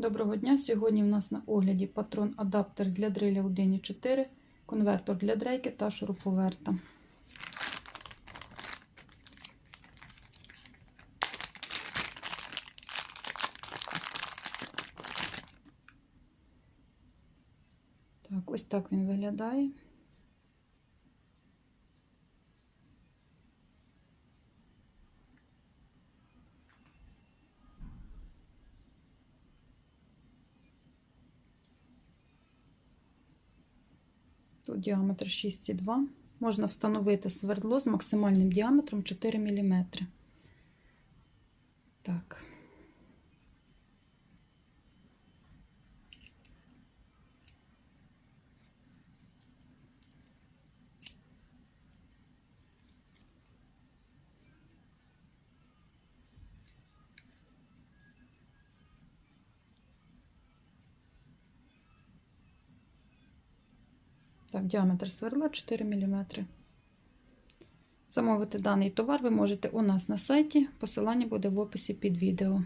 Доброго дня! Сьогодні в нас на огляді патрон адаптер для дриля 1.4, конвертор для дрейки та шуруповерта. Так, ось так він виглядає. Тут діаметр 6,2. Можна встановити свердло з максимальним діаметром 4 мм. Так. Так, діаметр сверла 4 мм. Замовити даний товар ви можете у нас на сайті. Посилання буде в описі під відео.